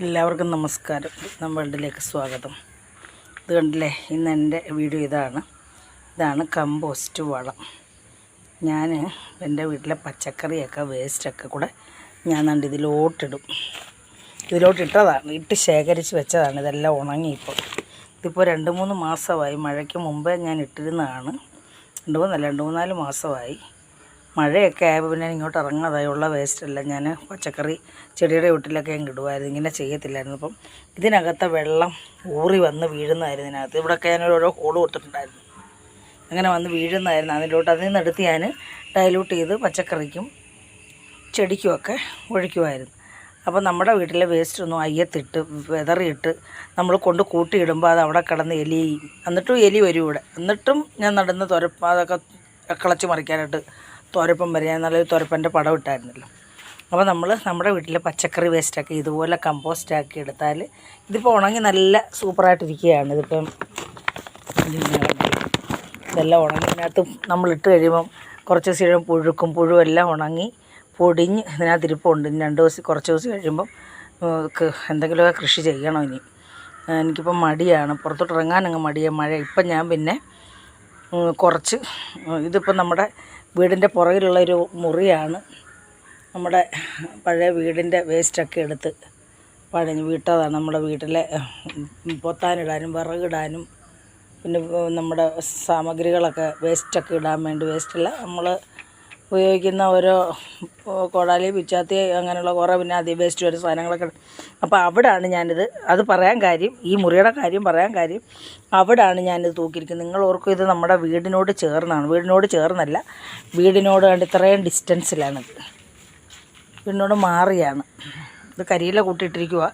എല്ലാവർക്കും നമസ്കാരം. നമ്മളിലേക്ക് സ്വാഗതം. ഇത് കണ്ടില്ലേ? ഇന്ന് എന്റെ വീഡിയോ ഇതാണ്. ഇതാണ് കമ്പോസ്റ്റ് വളം. ഞാൻ എന്റെ വീട്ടിലെ പച്ചക്കറിയൊക്കെ വേസ്റ്റൊക്കെ കൂടെ ഞാൻ കണ്ട് ഇതിലോട്ടിടും. ഇതിലോട്ടിട്ടതാണ്. ഇട്ട് ശേഖരിച്ച് വെച്ചതാണ്. ഇതെല്ലാം ഉണങ്ങിയിപ്പോൾ. ഇതിപ്പോൾ രണ്ട് മൂന്ന് മാസമായി. മഴയ്ക്ക് മുമ്പേ ഞാൻ ഇട്ടിരുന്നതാണ്. രണ്ട് മൂന്നല്ല രണ്ട് മൂന്നാൽ മാസമായി. മഴയൊക്കെ ആയപ്പോൾ പിന്നെ ഇങ്ങോട്ട് ഇറങ്ങാതായി ഉള്ള വേസ്റ്റെല്ലാം ഞാൻ പച്ചക്കറി ചെടിയുടെ വീട്ടിലൊക്കെ ഞാൻ ഇടുമായിരുന്നു ഇങ്ങനെ ചെയ്യത്തില്ലായിരുന്നു. അപ്പം ഇതിനകത്തെ വെള്ളം ഊറി വന്ന് വീഴുന്നതായിരുന്നു ഇതിനകത്ത്. ഇവിടെയൊക്കെ ഞാൻ ഓരോ ഹോൾ കൊടുത്തിട്ടുണ്ടായിരുന്നു. അങ്ങനെ വന്ന് വീഴുന്നതായിരുന്നു. അതിലോട്ട് അതിൽ നിന്ന് എടുത്ത് ഞാൻ ഡൈലൂട്ട് ചെയ്ത് പച്ചക്കറിക്കും ചെടിക്കുമൊക്കെ ഒഴിക്കുമായിരുന്നു അപ്പോൾ നമ്മുടെ വീട്ടിലെ വേസ്റ്റ് ഒന്നും അയ്യത്തിട്ട് വെതറിയിട്ട് നമ്മൾ കൊണ്ട് കൂട്ടിയിടുമ്പോൾ അത് അവിടെ കിടന്ന് എലി എന്നിട്ടും എലി വരും ഇവിടെ. എന്നിട്ടും ഞാൻ നടന്ന് തുരപ്പാതൊക്കെ കിളച്ച് മറിക്കാനായിട്ട് തുരപ്പം വരെ ഞാൻ നല്ലൊരു തുരപ്പന്റെ പടം ഇട്ടായിരുന്നല്ലോ. അപ്പോൾ നമ്മൾ നമ്മുടെ വീട്ടിലെ പച്ചക്കറി വേസ്റ്റൊക്കെ ഇതുപോലെ കമ്പോസ്റ്റ് ആക്കി എടുത്താൽ ഇതിപ്പോൾ ഉണങ്ങി നല്ല സൂപ്പറായിട്ടിരിക്കുകയാണ്. ഇതിപ്പം ഇതെല്ലാം ഉണങ്ങി ഇതിനകത്ത് നമ്മൾ ഇട്ട് കഴിയുമ്പം കുറച്ച് ദിവസം കഴിയുമ്പോൾ പുഴുക്കും പുഴുവെല്ലാം ഉണങ്ങി പൊടിഞ്ഞ് ഇതിനകത്ത് ഇരിപ്പുണ്ട്. ഇനി രണ്ട് ദിവസം കുറച്ച് ദിവസം കഴിയുമ്പം എന്തെങ്കിലുമൊക്കെ കൃഷി ചെയ്യണം ഇനി. എനിക്കിപ്പം മടിയാണ്. പുറത്തോട്ട് ഇറങ്ങാനങ്ങ് മടിയാണ് മഴ ഇപ്പം ഞാൻ പിന്നെ കുറച്ച് ഇതിപ്പം നമ്മുടെ വീടിന്റെ പുറകിലുള്ളൊരു മുറിയാണ്. നമ്മുടെ പഴയ വീടിന്റെ വേസ്റ്റൊക്കെ എടുത്ത് പഴഞ്ഞ് വീട്ടതാണ് നമ്മുടെ വീട്ടിലെ പൊത്താനിടാനും വിറകിടാനും പിന്നെ നമ്മുടെ സാമഗ്രികളൊക്കെ വേസ്റ്റൊക്കെ ഇടാൻ വേണ്ടി വേസ്റ്റല്ല നമ്മൾ ഉപയോഗിക്കുന്ന ഓരോ കോടാലി പിച്ചാത്തി അങ്ങനെയുള്ള കുറേ പിന്നെ അതി വേസ്റ്റ് ഒരു സാധനങ്ങളൊക്കെ അപ്പോൾ അവിടാണ് ഞാനിത് അത് പറയാൻ കാര്യം ഈ മുറിയുടെ കാര്യം പറയാൻ കാര്യം അവിടാണ് ഞാനിത് തൂക്കിയിരിക്കുന്നത്. നിങ്ങൾ ഓർക്കും ഇത് നമ്മുടെ വീടിനോട് ചേർന്നാണ്. വീടിനോട് ചേർന്നല്ല വീടിനോട് കണ്ട് ഇത്രയും ഡിസ്റ്റൻസിലാണിത് വീടിനോട് മാറിയാണ്. ഇത് കരിയില കൂട്ടിയിട്ടിരിക്കുക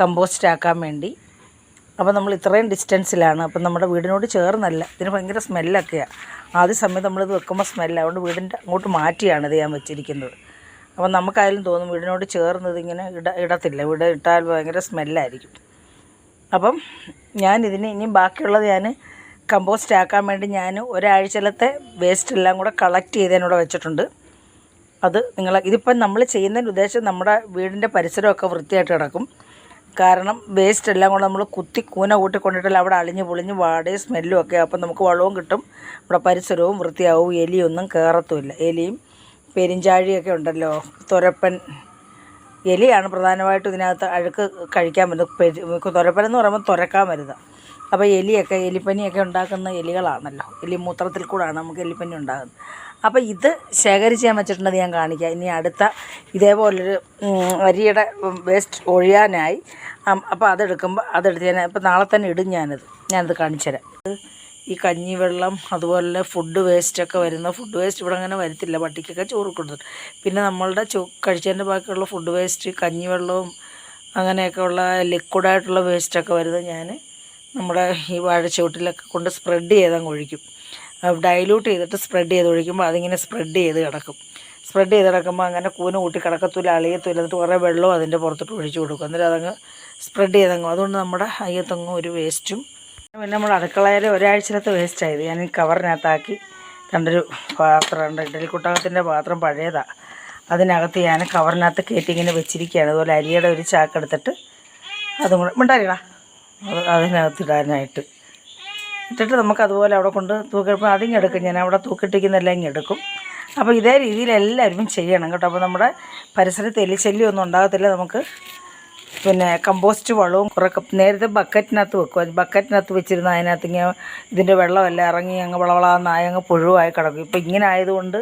കമ്പോസ്റ്റ് ആക്കാൻ വേണ്ടി. അപ്പോൾ നമ്മൾ ഇത്രയും ഡിസ്റ്റൻസിലാണ് അപ്പം നമ്മുടെ വീടിനോട് ചേർന്നല്ല. ഇതിന് ഭയങ്കര സ്മെല്ലൊക്കെയാണ് ആദ്യ സമയത്ത് നമ്മളിത് വെക്കുമ്പോൾ സ്മെല്ല അതുകൊണ്ട് വീടിന്റെ അങ്ങോട്ട് മാറ്റിയാണ് ഇത് ഞാൻ വെച്ചിരിക്കുന്നത്. അപ്പം നമുക്കായാലും തോന്നും വീടിനോട് ചേർന്നത് ഇങ്ങനെ ഇട ഇടത്തില്ല. വീട് ഇട്ടാൽ ഭയങ്കര സ്മെല്ലായിരിക്കും അപ്പം ഞാൻ ഇതിന് ഇനി ബാക്കിയുള്ളത് ഞാൻ കമ്പോസ്റ്റ് ആക്കാൻ വേണ്ടി ഞാൻ ഒരാഴ്ചയിലത്തെ വേസ്റ്റ് എല്ലാം കൂടെ കളക്ട് ചെയ്തതിനൂടെ വെച്ചിട്ടുണ്ട്. അത് നിങ്ങൾ ഇതിപ്പം നമ്മൾ ചെയ്യുന്നതിന്റെ ഉദ്ദേശം നമ്മുടെ വീടിന്റെ പരിസരമൊക്കെ വൃത്തിയായിട്ട് കിടക്കും. കാരണം വേസ്റ്റ് എല്ലാം കൂടെ നമ്മൾ കുത്തി കൂന കൂട്ടി കൊണ്ടിട്ടാൽ അവിടെ അളിഞ്ഞ് പൊളിഞ്ഞ് വാടേ സ്മെല്ലും ഒക്കെ. അപ്പം നമുക്ക് വളവും കിട്ടും. ഇവിടെ പരിസരവും വൃത്തിയാവും. എലിയൊന്നും കയറത്തുമില്ല എലിയും പെരിഞ്ചാഴിയൊക്കെ ഉണ്ടല്ലോ. തുരപ്പൻ. എലിയാണ് പ്രധാനമായിട്ടും ഇതിനകത്ത് അഴുക്ക് കഴിക്കാൻ പറ്റുന്നത് തുരപ്പൻ എന്ന് പറയുമ്പോൾ തുരക്കാൻ വരുന്നത്. അപ്പോൾ എലിയൊക്കെ എലിപ്പനിയൊക്കെ ഉണ്ടാക്കുന്ന എലികളാണല്ലോ. എലി മൂത്രത്തിൽ കൂടാണ് നമുക്ക് എലിപ്പനി ഉണ്ടാകുന്നത്. അപ്പോൾ ഇത് ശേഖരിച്ച് ഞാൻ വെച്ചിട്ടുണ്ടെന്ന് ഞാൻ കാണിക്കാം. ഇനി അടുത്ത ഇതേപോലൊരു അരിയുടെ വേസ്റ്റ് ഒഴിയാനായി. അപ്പോൾ അതെടുക്കുമ്പോൾ അതെടുത്ത് ഞാൻ ഇപ്പോൾ നാളെ തന്നെ ഇടും ഞാനത്. ഞാനത് കാണിച്ചു തരാം. ഈ കഞ്ഞിവെള്ളം അതുപോലെ ഫുഡ് വേസ്റ്റൊക്കെ വരുന്ന ഫുഡ് വേസ്റ്റ് ഇവിടെ അങ്ങനെ വരത്തില്ല. പട്ടിക്കൊക്കെ ചോറ് കൊടുത്തിട്ട് പിന്നെ നമ്മളുടെ ചോ കഴിച്ചതിന്റെ ബാക്കിയുള്ള ഫുഡ് വേസ്റ്റ് കഞ്ഞിവെള്ളവും അങ്ങനെയൊക്കെ ഉള്ള ലിക്വിഡായിട്ടുള്ള വേസ്റ്റൊക്കെ വരുന്നത് ഞാൻ നമ്മുടെ ഈ വാഴച്ചോട്ടിലൊക്കെ കൊണ്ട് സ്പ്രെഡ് ചെയ്തങ്ങ് ഒഴിക്കും. ഡൈല്യൂട്ട് ചെയ്തിട്ട് സ്പ്രെഡ് ചെയ്ത് ഒഴിക്കുമ്പോൾ അതിങ്ങനെ സ്പ്രെഡ് ചെയ്ത് കിടക്കും. സ്പ്രെഡ് ചെയ്ത് കിടക്കുമ്പോൾ അങ്ങനെ കൂന കൂട്ടി കിടക്കത്തില്ല അളിയത്തില്ല എന്നിട്ട് കുറേ വെള്ളവും അതിന്റെ പുറത്തോട്ട് ഒഴിച്ചു കൊടുക്കും. എന്നിട്ട് അതങ്ങ് സ്പ്രെഡ് ചെയ്തങ്ങും അതുകൊണ്ട് നമ്മുടെ അയ്യത്തെങ്ങും ഒരു വേസ്റ്റും പിന്നെ നമ്മൾ അടുക്കളയിൽ ഒരാഴ്ചയിലത്തെ വേസ്റ്റായത് ഞാൻ ഈ കവറിനകത്താക്കി രണ്ടൊരു പാത്രമുണ്ട് ഇഡലി കുട്ടകത്തിന്റെ പാത്രം പഴയതാണ് അതിനകത്ത് ഞാൻ കവറിനകത്ത് കയറ്റി ഇങ്ങനെ വെച്ചിരിക്കുകയാണ്. അതുപോലെ അരിയുടെ ഒരു ചാക്കെടുത്തിട്ട് അതും കൂടെ മിണ്ടാരിടാ അത് അതിനകത്ത് ഇടാനായിട്ട്. ഇട്ടിട്ട് നമുക്ക് അതുപോലെ അവിടെ കൊണ്ട് തൂക്കിയപ്പോൾ അതിങ്ങ് എടുക്കും. ഞാൻ അവിടെ തൂക്കിട്ടിരിക്കുന്നെല്ലാം ഇങ്ങ് എടുക്കും. അപ്പോൾ ഇതേ രീതിയിൽ എല്ലാവരും ചെയ്യണം കേട്ടോ. അപ്പോൾ നമ്മുടെ പരിസരത്ത് എലിശല്യം ഒന്നും ഉണ്ടാകത്തില്ല. നമുക്ക് പിന്നെ കമ്പോസ്റ്റ് വളവും കുറേ നേരത്തെ ബക്കറ്റിനകത്ത് വെക്കും ബക്കറ്റിനകത്ത് വെച്ചിരുന്ന അതിനകത്ത് ഇങ്ങനെ ഇതിന്റെ വെള്ളമെല്ലാം ഇറങ്ങി അങ്ങ് വളവളാന്നായി അങ്ങ് പുഴുവായി കിടക്കും. ഇപ്പോൾ ഇങ്ങനെ ആയതുകൊണ്ട്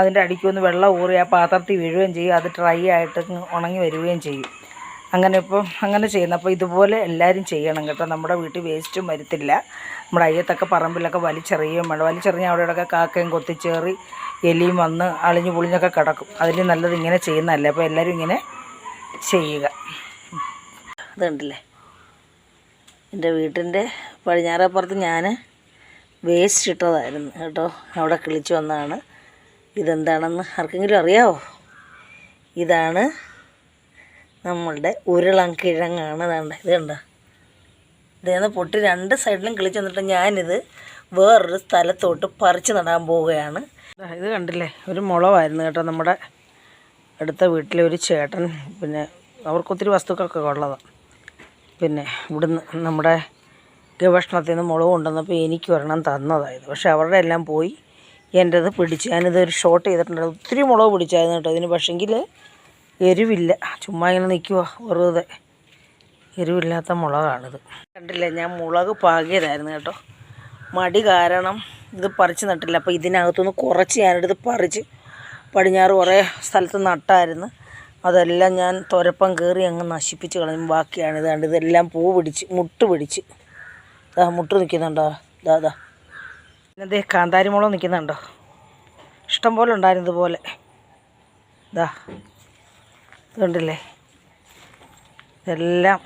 അതിന്റെ അടിക്കൊന്ന് വെള്ളം ഊറി ആ പാത്രത്തിൽ വീഴുകയും ചെയ്യും. അത് ഡ്രൈ ആയിട്ട് ഉണങ്ങി വരികയും ചെയ്യും. അങ്ങനെ ഇപ്പോൾ അങ്ങനെ ചെയ്യുന്നു. അപ്പോൾ ഇതുപോലെ എല്ലാവരും ചെയ്യണം കേട്ടോ. നമ്മുടെ വീട്ടിൽ വേസ്റ്റും വരത്തില്ല. നമ്മുടെ അയ്യത്തൊക്കെ പറമ്പിലൊക്കെ വലിച്ചെറിയുകയും വേണം. വലിച്ചെറിഞ്ഞാൽ അവിടെ ഇവിടെയൊക്കെ കാക്കയും കൊത്തിച്ചേറി എലിയും വന്ന് അളിഞ്ഞു പൊളിഞ്ഞൊക്കെ കിടക്കും. അതിൽ നല്ലത് ഇങ്ങനെ ചെയ്യുന്നതല്ലേ. അപ്പോൾ എല്ലാവരും ഇങ്ങനെ ചെയ്യുക. അതുണ്ടല്ലേ എന്റെ വീട്ടിന്റെ പടിഞ്ഞാറപ്പുറത്ത് ഞാൻ വേസ്റ്റ് ഇട്ടതായിരുന്നു കേട്ടോ. അവിടെ കിളിച്ചു വന്നതാണ്. ഇതെന്താണെന്ന് ആർക്കെങ്കിലും അറിയാവോ? ഇതാണ് നമ്മളുടെ ഉരുളൻ കിഴങ്ങാണ്. വേണ്ട ഇത് കണ്ടോ? ഇതേന്ന് പൊട്ടി രണ്ട് സൈഡിലും കിളിച്ച് വന്നിട്ട് ഞാനിത് വേറൊരു സ്ഥലത്തോട്ട് പറിച്ചു നടാൻ പോവുകയാണ്. ഇത് കണ്ടില്ലേ? ഒരു മുളവായിരുന്നു കേട്ടോ നമ്മുടെ അടുത്ത വീട്ടിലെ ഒരു ചേട്ടൻ. പിന്നെ അവർക്കൊത്തിരി വസ്തുക്കളൊക്കെ ഉള്ളതാണ് പിന്നെ ഇവിടുന്ന് നമ്മുടെ ഗവേഷണത്തിൽ നിന്ന് മുളക് കൊണ്ടുവന്നപ്പോൾ എനിക്ക് ഒരെണ്ണം തന്നതായത് പക്ഷേ അവരുടെ എല്ലാം പോയി. എന്റെത് പിടിച്ച് ഞാനിത് ഒരു ഷോട്ട് ചെയ്തിട്ടുണ്ട്. ഒത്തിരി മുളക് പിടിച്ചായിരുന്നു കേട്ടോ ഇതിന്. പക്ഷെങ്കിൽ എരിവില്ല. ചുമ്മാ ഇങ്ങനെ നിൽക്കുക വെറുതെ. എരിവില്ലാത്ത മുളകാണിത്. കണ്ടില്ലേ ഞാൻ മുളക് പാകിയതായിരുന്നു കേട്ടോ. മടി കാരണം ഇത് പറിച്ച് നട്ടില്ല. അപ്പോൾ ഇതിനകത്തുനിന്ന് കുറച്ച് ഞാനെടുത്ത് പറിച്ച് പടിഞ്ഞാറ് കുറേ സ്ഥലത്ത് നട്ടായിരുന്നു. അതെല്ലാം ഞാൻ തുരപ്പം കയറി അങ്ങ് നശിപ്പിച്ച് കളഞ്ഞു. ബാക്കിയാണ് ഇതാണ്ട് ഇതെല്ലാം പൂ പിടിച്ച് മുട്ട് പിടിച്ച്. ദാ മുട്ട് നിൽക്കുന്നുണ്ടോ ദാദാ കാന്താരി മുളക് നിൽക്കുന്നുണ്ടോ ഇഷ്ടം പോലെ ഉണ്ടായിരുന്നു ഇതുപോലെ. ദാ. ഇതുണ്ടല്ലേ ഇതെല്ലാം.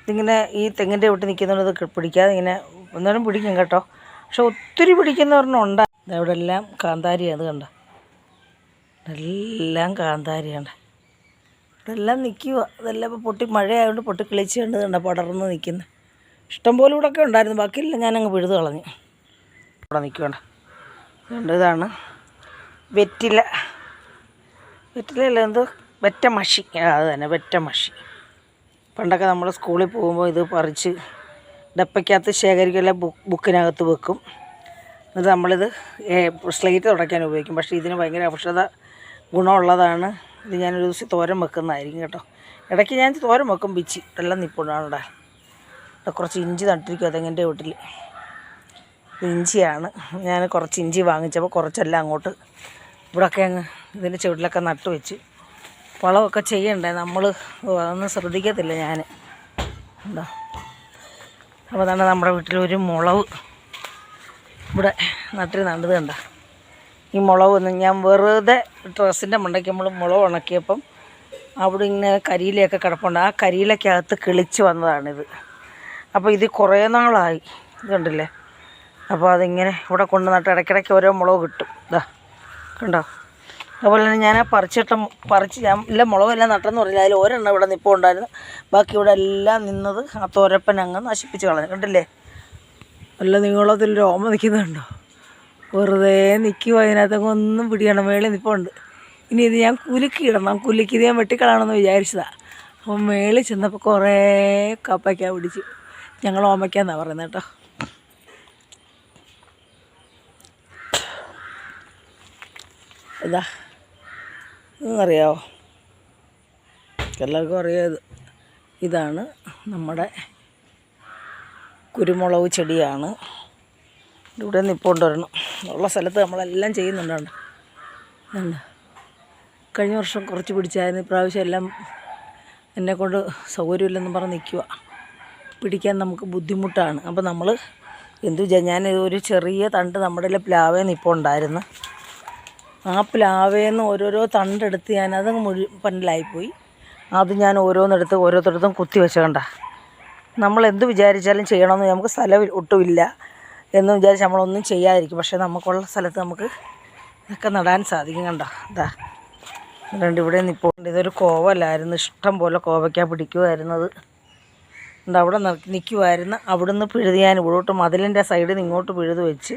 ഇതിങ്ങനെ ഈ തെങ്ങിന്റെ വിട്ട് നിൽക്കുന്നതുകൊണ്ട് ഇത് പിടിക്കാതെ ഇങ്ങനെ ഒന്നേരം പിടിക്കും കേട്ടോ. പക്ഷെ ഒത്തിരി പിടിക്കുന്ന പറഞ്ഞാൽ ഉണ്ട്. ഇവിടെ എല്ലാം കാന്താരിയാണ് അത് കണ്ട? എല്ലാം കാന്താരിയാണ്. ഇതെല്ലാം നിൽക്കുക ഇതെല്ലാം ഇപ്പോൾ പൊട്ടി മഴയായതുകൊണ്ട് പൊട്ടി കിളിച്ച് കണ്ട് കണ്ട പടർന്ന് നിൽക്കുന്നത് ഇഷ്ടം പോലെ ഇവിടെ ഒക്കെ ഉണ്ടായിരുന്നു. ബാക്കിയില്ല ഞാനങ്ങ് പിഴുത് കളഞ്ഞു. ഇവിടെ നിൽക്കണ്ട ഇതാണ്. വെറ്റില. വെറ്റിലല്ല എന്തോ വെറ്റ മഷി. അത് തന്നെ വെറ്റ മഷി. പണ്ടൊക്കെ നമ്മൾ സ്കൂളിൽ പോകുമ്പോൾ ഇത് പറിച്ച് ഡപ്പയ്ക്കകത്ത് ശേഖരിക്കല ബുക്ക് ബുക്കിനകത്ത് വെക്കും. എന്നിട്ട് നമ്മളിത് സ്ലേറ്റ് തുടയ്ക്കാൻ ഉപയോഗിക്കും. പക്ഷേ ഇതിന് ഭയങ്കര ഔഷധ ഗുണമുള്ളതാണ്. ഇത് ഞാനൊരു ദിവസം തോരൻ വെക്കുന്നതായിരിക്കും കേട്ടോ. ഇടയ്ക്ക് ഞാൻ തോരൻ വെക്കും പിച്ചി എല്ലാം നിപ്പുണ്ടാണ് ഇവിടെ കുറച്ച് ഇഞ്ചി നട്ടിരിക്കും അതെങ്ങനെ വീട്ടിൽ ഇഞ്ചിയാണ്. ഞാൻ കുറച്ച് ഇഞ്ചി വാങ്ങിച്ചപ്പോൾ കുറച്ചെല്ലാം അങ്ങോട്ട് ഇവിടെയൊക്കെ അങ്ങ് ഇതിന്റെ ചുവട്ടിലൊക്കെ നട്ടു വെച്ച് വളമൊക്കെ ചെയ്യണ്ടേ? നമ്മൾ അതൊന്നും ശ്രദ്ധിക്കത്തില്ല ഞാൻ ഉണ്ടോ അപ്പോൾ തന്നെ നമ്മുടെ വീട്ടിലൊരു മുളവ് ഇവിടെ നട്ടിൽ നണ്ടത് കണ്ട. ഈ മുളക് ഒന്നും ഞാൻ വെറുതെ ഡ്രസ്സിന്റെ മണ്ടയ്ക്ക് നമ്മൾ മുളക് ഉണക്കിയപ്പം അവിടെ ഇങ്ങനെ കരിയിലയൊക്കെ കിടപ്പുണ്ട്. ആ കരിയിലക്കകത്ത് കിളിച്ച് വന്നതാണിത്. അപ്പോൾ ഇത് കുറേ നാളായി. ഇത് കണ്ടില്ലേ? അപ്പോൾ അതിങ്ങനെ ഇവിടെ കൊണ്ട് ഇടയ്ക്കിടയ്ക്ക് ഓരോ മുളക് കിട്ടും. ഇതാ. കണ്ടോ? അതുപോലെ തന്നെ ഞാൻ ആ പറിച്ചിട്ട പറിച്ച് ഞാൻ എല്ലാം മുളകെല്ലാം നട്ടെന്ന് പറഞ്ഞില്ല അതിൽ ഒരെണ്ണം ഇവിടെ നിപ്പോൾ ഉണ്ടായിരുന്നു. ബാക്കി ഇവിടെ എല്ലാം നിന്നത് ആ തോരപ്പൻ അങ്ങ് നശിപ്പിച്ച് കളഞ്ഞു. കണ്ടില്ലേ? നല്ല നീളത്തിൽ രോമ നിൽക്കുന്നുണ്ടോ? വെറുതെ നിൽക്കുക അതിനകത്തൊക്കെ ഒന്നും പിടിക്കണം മേളിൽ നിൽപ്പുണ്ട് ഇനി ഇത് ഞാൻ കുലുക്കി ഇടണം കുലുക്കി ഇത് ഞാൻ വെട്ടിക്കളയണമെന്ന് വിചാരിച്ചതാണ് അപ്പം മേളിൽ ചെന്നപ്പോൾ കുറേ കപ്പയ്ക്ക പിടിച്ച് ഞങ്ങൾ ഓമയ്ക്കാന്നാണ് പറയുന്നത് കേട്ടോ. ഇതാ. ഇതെന്നറിയാവോ എല്ലാവർക്കും അറിയാം ഇത് ഇതാണ് നമ്മുടെ കുരുമുളക് ചെടിയാണ്. ഇവിടെ നിൽപ്പുണ്ട് ഒരെണ്ണം ഉള്ള സ്ഥലത്ത് നമ്മളെല്ലാം ചെയ്യുന്നുണ്ടാണ്. കഴിഞ്ഞ വർഷം കുറച്ച് പിടിച്ചായിരുന്നു. ഇപ്രാവശ്യം എല്ലാം എന്നെക്കൊണ്ട് സൗകര്യമില്ലെന്ന് പറഞ്ഞ് നിൽക്കുക പിടിക്കാൻ നമുക്ക് ബുദ്ധിമുട്ടാണ്. അപ്പോൾ നമ്മൾ എന്തു ചെയ്യാൻ ഞാൻ ഒരു ചെറിയ തണ്ട് നമ്മുടെ പ്ലാവേ നിൽപ്പുണ്ടായിരുന്നു ആ പ്ലാവേന്ന് ഓരോരോ തണ്ടെടുത്ത് ഞാൻ അതങ്ങ് മുഴു പണ്ടിലായിപ്പോയി അത് ഞാൻ ഓരോന്നെടുത്ത് ഓരോരുത്തടത്തും കുത്തി വെച്ചേണ്ട നമ്മൾ എന്ത് വിചാരിച്ചാലും ചെയ്യണമെന്ന് നമുക്ക് സ്ഥലം ഒട്ടുമില്ല എന്ന് വിചാരിച്ച് നമ്മളൊന്നും ചെയ്യാതിരിക്കും. പക്ഷേ നമുക്കുള്ള സ്ഥലത്ത് നമുക്ക് ഇതൊക്കെ നടാൻ സാധിക്കും കണ്ടോ. ഇതാ രണ്ട് ഇവിടെ നിപ്പോൾ ഇതൊരു കോവലായിരുന്നു. ഇഷ്ടം പോലെ കോവയ്ക്ക പിടിക്കുമായിരുന്നത് അവിടെ നിൽക്കുമായിരുന്നു അവിടുന്ന് പിഴുത് ഞാൻ ഇവിടോട്ട് മതിലിന്റെ സൈഡിൽ നിന്ന് ഇങ്ങോട്ട് പിഴുത് വെച്ച്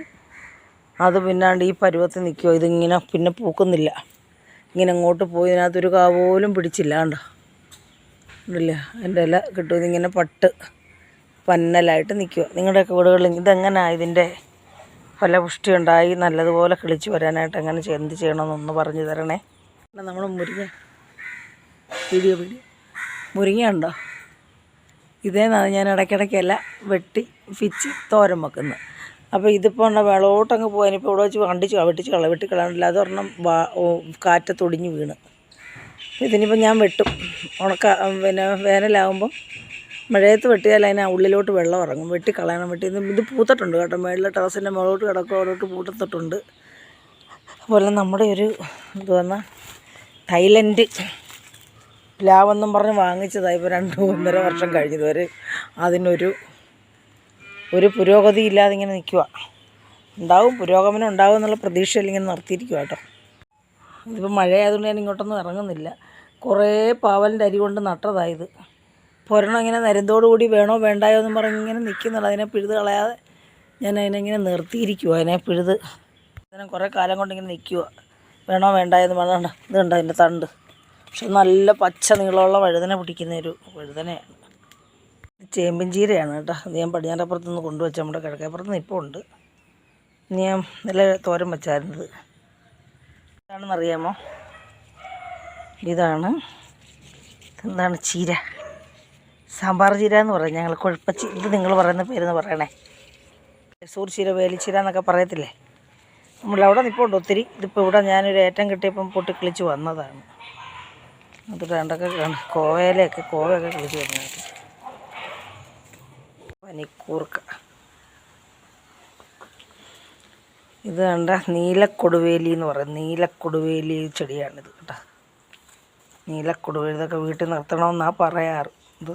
അത് പിന്നാണ്ട് ഈ പരുവത്തിൽ നിൽക്കുമോ ഇതിങ്ങനെ പിന്നെ പൂക്കുന്നില്ല. ഇങ്ങനെ അങ്ങോട്ട് പോയി ഇതിനകത്തൊരു കാ പോലും പിടിച്ചില്ല കണ്ടോ? ഇല്ല എന്റെ ഇല കിട്ടും. ഇതിങ്ങനെ പട്ട് പന്നലായിട്ട് നിൽക്കുക നിങ്ങളുടെയൊക്കെ വീടുകളിൽ ഇതെങ്ങനെയാണ് ഇതിന്റെ ഫലപുഷ്ടി ഉണ്ടായി? നല്ലതുപോലെ കിളിച്ച് വരാനായിട്ട് എങ്ങനെ എന്ത് ചെയ്യണമെന്നൊന്ന് പറഞ്ഞു തരണേ. നമ്മൾ മുരിങ്ങ വീഡിയോ വീഡിയോ. മുരിങ്ങ ഉണ്ടോ? ഇതേന്നാണ് ഞാൻ ഇടയ്ക്കിടയ്ക്കല്ല വെട്ടി പിച്ച് തോരൻ വെക്കുന്നത് അപ്പോൾ ഇതിപ്പോൾ ഉള്ള വെള്ളോട്ടങ്ങ് പോകാൻ ഇപ്പോൾ ഇവിടെ വെച്ച് കണ്ടിച്ച് വെട്ടിച്ച് കള വെട്ടിക്കളയണില്ല അതൊരെണ്ണം വാ കാറ്റത്തൊടിഞ്ഞ് വീണ്. ഇതിനിപ്പോൾ ഞാൻ വെട്ടും. ഉണക്ക പിന്നെ വേനലാകുമ്പം മഴയത്ത് വെട്ടിയാൽ അതിന് ഉള്ളിലോട്ട് വെള്ളം ഇറങ്ങും. വെട്ടി കളയണം. വെട്ടി ഇത് ഇത് പൂത്തിട്ടുണ്ട് കേട്ടോ. മേളിലെ ടെറസിന്റെ മുകളോട്ട് കിടക്കുക അവിടോട്ട് പൂട്ടത്തിട്ടുണ്ട് അതുപോലെ നമ്മുടെ ഒരു എന്തുവന്ന തൈലൻഡ് പ്ലാവെന്നും പറഞ്ഞ് വാങ്ങിച്ചതായി ഇപ്പോൾ രണ്ട് ഒന്നര വർഷം കഴിഞ്ഞതുവരെ അതിനൊരു ഒരു പുരോഗതി ഇല്ലാതെ ഇങ്ങനെ നിൽക്കുക ഉണ്ടാവും പുരോഗമനം ഉണ്ടാവും എന്നുള്ള പ്രതീക്ഷയിൽ ഇങ്ങനെ നിർത്തിയിരിക്കുക കേട്ടോ. ഇതിപ്പോൾ മഴയായതുകൊണ്ട് ഞാൻ ഇങ്ങോട്ടൊന്നും ഇറങ്ങുന്നില്ല. കുറേ പാവലിന്റെ അരി കൊണ്ട് നട്ടതായത് പൊരണം ഇങ്ങനെ നരന്തോടുകൂടി വേണോ വേണ്ടായോ എന്നും പറഞ്ഞ് ഇങ്ങനെ നിൽക്കുന്നുള്ളൂ അതിനെ പിഴുത് കളയാതെ ഞാൻ അതിനെങ്ങനെ നിർത്തിയിരിക്കുക അതിനെ പിഴുത്. അതിനെ കുറേ കാലം കൊണ്ട് ഇങ്ങനെ നിൽക്കുക വേണോ വേണ്ടായോ എന്ന് പറഞ്ഞാൽ ഇതുണ്ട് അതിന്റെ തണ്ട്. പക്ഷെ നല്ല പച്ച നീളമുള്ള വഴുതന പിടിക്കുന്ന ഒരു വഴുതനയാണ്. ചേമ്പിൻ ചീരയാണ് കേട്ടോ. അത് ഞാൻ പടിഞ്ഞാറപ്പുറത്ത് നിന്ന് കൊണ്ടുവച്ച നമ്മുടെ കിഴക്കേപ്പുറത്ത് നിന്ന് ഇപ്പോൾ ഉണ്ട് ഞാൻ നല്ല തോരൻ വെച്ചായിരുന്നത്. എന്താണെന്ന് അറിയാമോ? ഇതാണ് എന്താണ് ചീര? സാമ്പാർ ചീര എന്ന് പറയും ഞങ്ങൾ. കുഴപ്പച്ചി ഇത് നിങ്ങൾ പറയുന്ന പേരെന്ന് പറയണേ. സൂർ ചീര വേലിച്ചീര എന്നൊക്കെ പറയത്തില്ലേ? നമ്മളവിടെ നിൽപ്പുണ്ട് ഒത്തിരി. ഇതിപ്പോൾ ഇവിടെ ഞാനൊരു ഏറ്റം കിട്ടിയപ്പം പൊട്ടിക്കിളിച്ച് വന്നതാണ്. അത് കണ്ടൊക്കെ കണ്ട് കോവയിലൊക്കെ കോവയൊക്കെ കിളിച്ച് വരുന്നത്. പനിക്കൂർക്ക ഇത് കണ്ട നീലക്കൊടുവേലി എന്ന് പറയും. നീലക്കൊടുവേലി ചെടിയാണിത് കേട്ടോ. നീലക്കൊടുവേലി ഇതൊക്കെ വീട്ടിൽ നിർത്തണമെന്നാണ് പറയാറ്. ഇത്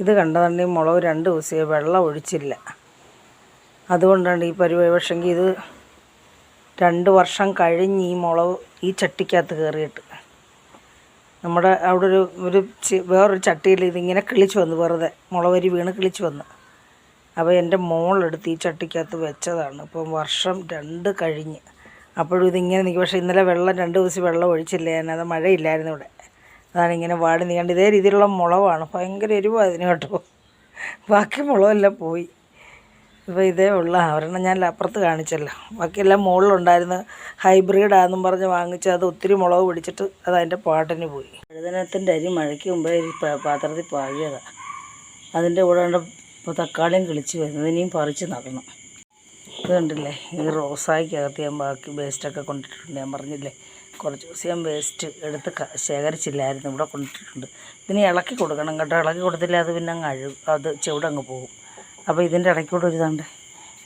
ഇത് കണ്ടതുണ്ടെങ്കിൽ മുളക് രണ്ട് ദിവസമേ വെള്ളം ഒഴിച്ചില്ല. അതുകൊണ്ടാണ് ഈ പരിപാടി. പക്ഷെങ്കിൽ ഇത് രണ്ട് വർഷം കഴിഞ്ഞ് ഈ മുളക് ഈ ചട്ടിക്കകത്ത് കയറിയിട്ട്. നമ്മുടെ അവിടെ ഒരു ഒരു വേറൊരു ചട്ടിയിൽ ഇതിങ്ങനെ കിളിച്ച് വന്നു. വെറുതെ മുളവരി വീണ് കിളിച്ച് വന്ന്. അപ്പോൾ എന്റെ മോളെടുത്ത് ഈ ചട്ടിക്കകത്ത് വെച്ചതാണ്. ഇപ്പം വർഷം രണ്ട് കഴിഞ്ഞ്. അപ്പോഴും ഇതിങ്ങനെ നിൽക്കും. പക്ഷേ ഇന്നലെ വെള്ളം രണ്ട് ദിവസം വെള്ളം ഒഴിച്ചില്ല? ഞാൻ അത് മഴയില്ലായിരുന്നു ഇവിടെ. അതാണ് ഇങ്ങനെ വാടി നീണ്ട് ഇതേ രീതിയിലുള്ള മുളവാണ്. ഭയങ്കര എരിവാണ് അതിന് കേട്ടോ. ബാക്കി മുളവെല്ലാം പോയി. ഇപ്പോൾ ഇതേ ഉള്ള. ഒരെണ്ണം ഞാൻ അപ്പുറത്ത് കാണിച്ചല്ലോ. ബാക്കിയെല്ലാം മുകളിലുണ്ടായിരുന്നു. ഹൈബ്രിഡാന്നും പറഞ്ഞ് വാങ്ങിച്ച് അത് ഒത്തിരി മുളക് പിടിച്ചിട്ട് അത് അതിന്റെ പാട്ടിന് പോയി. വഴുതനത്തിന്റെ അരി മഴയ്ക്ക് മുമ്പേ പാത്രത്തിൽ പാകിയതാണ് അതിന്റെ കൂടെ ഇപ്പോൾ തക്കാളിയും കിളിച്ച് വരുന്നത്. ഇനിയും പറിച്ച് നടണം. ഇത് കണ്ടില്ലേ? ഈ റോസായ്ക്കകത്ത് ഞാൻ ബാക്കി വേസ്റ്റൊക്കെ കൊണ്ടിട്ടുണ്ട് ഞാൻ പറഞ്ഞില്ലേ? കുറച്ച് ദിവസം ഞാൻ വേസ്റ്റ് എടുത്ത് ശേഖരിച്ചില്ലായിരുന്നു. ഇവിടെ കൊണ്ടിട്ടുണ്ട് ഇതിന് ഇളക്കി കൊടുക്കണം കേട്ടോ. ഇളക്കി കൊടുത്തില്ല അത് പിന്നെ അങ്ങ് അഴു അത് ചെവിടങ്ങ് പോകും. അപ്പോൾ ഇതിന്റെ ഇടയ്ക്കൂടെ ഒരു ഇതുണ്ട്.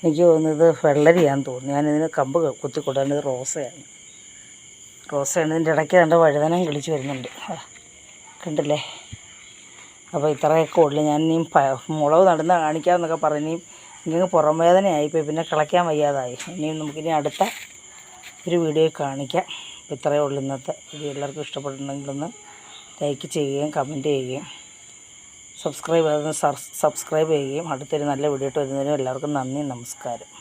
എനിക്ക് തോന്നുന്നത് വെള്ളരിയാന്ന് തോന്നുന്നു. ഞാനിതിന് കമ്പ് കുത്തി കൊടുക്കാൻ ഇത് റോസയാണ്. റോസയാണ്. ഇതിന്റെ ഇടയ്ക്ക് കണ്ട വഴുതനം കിളിച്ച് വരുന്നുണ്ട്. കണ്ടില്ലേ? അപ്പോൾ ഇത്രയൊക്കെ ഉള്ളു. ഞാൻ ഇനിയും മുളക് നടുന്ന കാണിക്കാമെന്നൊക്കെ പറഞ്ഞു ഇങ്ങനെ പുറം വേദനയായിപ്പോയി പിന്നെ കിളയ്ക്കാൻ വയ്യാതായി. ഇനിയും നമുക്കിനി അടുത്ത ഒരു വീഡിയോ കാണിക്കാം. അപ്പോൾ ഇത്രയേ ഉള്ളൂ ഇന്നത്തെ വീഡിയോ. എല്ലാവർക്കും ഇഷ്ടപ്പെട്ടിട്ടുണ്ടെങ്കിലൊന്ന് ലൈക്ക് ചെയ്യുകയും കമന്റ് ചെയ്യുകയും സബ്സ്ക്രൈബ് സബ്സ്ക്രൈബ് ചെയ്യുകയും അടുത്തൊരു നല്ല വീഡിയോ ഇട്ട് വരുന്നതിനും എല്ലാവർക്കും നന്ദി നമസ്കാരം.